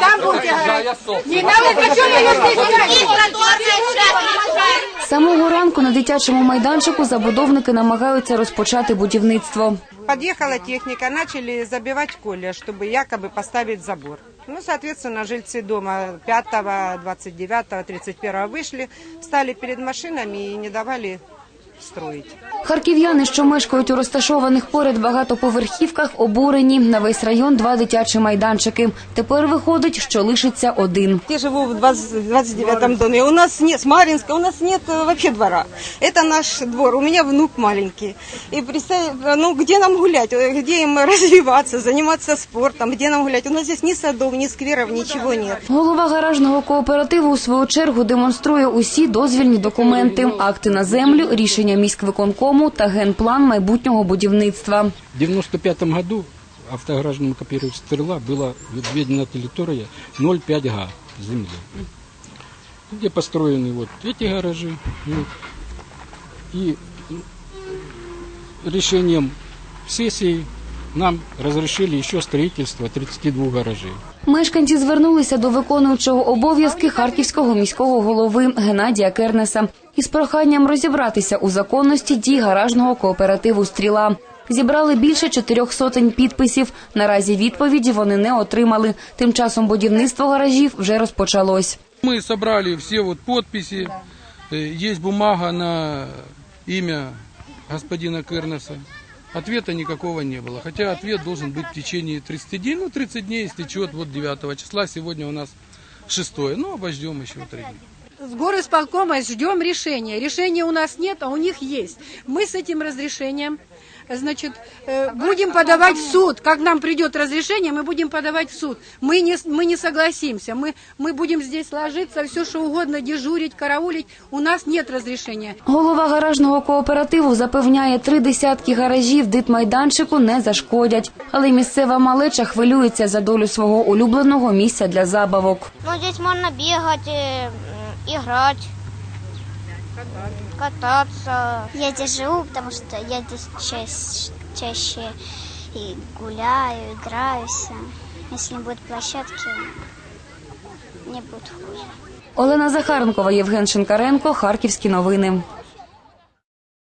Там будете говорить. Не надо, почему не нужны З самого ранку на дитячому майданчику забудовники намагаються розпочати будівництво. Подъехала техника, начали забивать коле, чтобы якобы поставить забор. Ну, соответственно, жильцы дома 5, 29, 31 вышли, встали перед машинами и не давали строить. Харків'яни, що мешкають у розташованих поряд багатоповерхівках, обурені на весь район два дитячі майданчики. Тепер виходить, що лишиться один. Я живу в 20 29-м доме. У нас нет, с Маринска, у нас нет э, вообще двора. Это наш двор. У меня внук маленький. И представь, ну где нам гулять? Э, Где им развиваться, заниматься спортом? Где нам гулять? У нас здесь ни садов, ни скверов, ничего нет. Голова гаражного кооперативу у свою чергу демонструє усі дозвільні документи, акти на землю, рішення міськвиконкому та генплан майбутнього будівництва. В 95 году автогаражному кооперативу «Стрела» была введена территория 0,5 га земли, где построены вот эти гаражи. ну, И решением сессии нам разрешили еще строительство 32 гаражей. Мешканці звернулися до виконуючого обов'язки харківського міського голови Геннадія Кернеса із проханням розібратися у законності дій гаражного кооперативу Стріла. Зібрали більше чотирьох сотень підписів. Наразі відповіді вони не отримали. Тим часом будівництво гаражів вже розпочалось. Мы собрали все вот подписи, Э, есть бумага на имя господина Кернеса. Ответа никакого не было. Хотя ответ должен быть в течение 30 дней. Ну, 30 дней истечет вот 9 числа. Сегодня у нас 6. Ну, обождем еще 3 дня. С горосполкома ждем решения. Решения у нас нет, а у них есть. Мы с этим разрешением значит, э, будем подавать в суд. Как нам придет разрешение, мы будем подавать в суд. Мы не, мы не согласимся. Мы, мы будем здесь ложиться, все что угодно, дежурить, караулить. У нас нет разрешения. Голова гаражного кооперативу запевняє, три десятки гаражів дитмайданчику не зашкодять. Але місцева малеча хвилюється за долю свого улюбленого місця для забавок. Ну, здесь можно бегать, э, м, играть, кататься. Я здесь живу, потому что я здесь чаще, чаще и гуляю, играюсь. Если не будет площадки, мне будет хуже. Олена Захаренкова, Євген Шинкаренко, Харківські новини.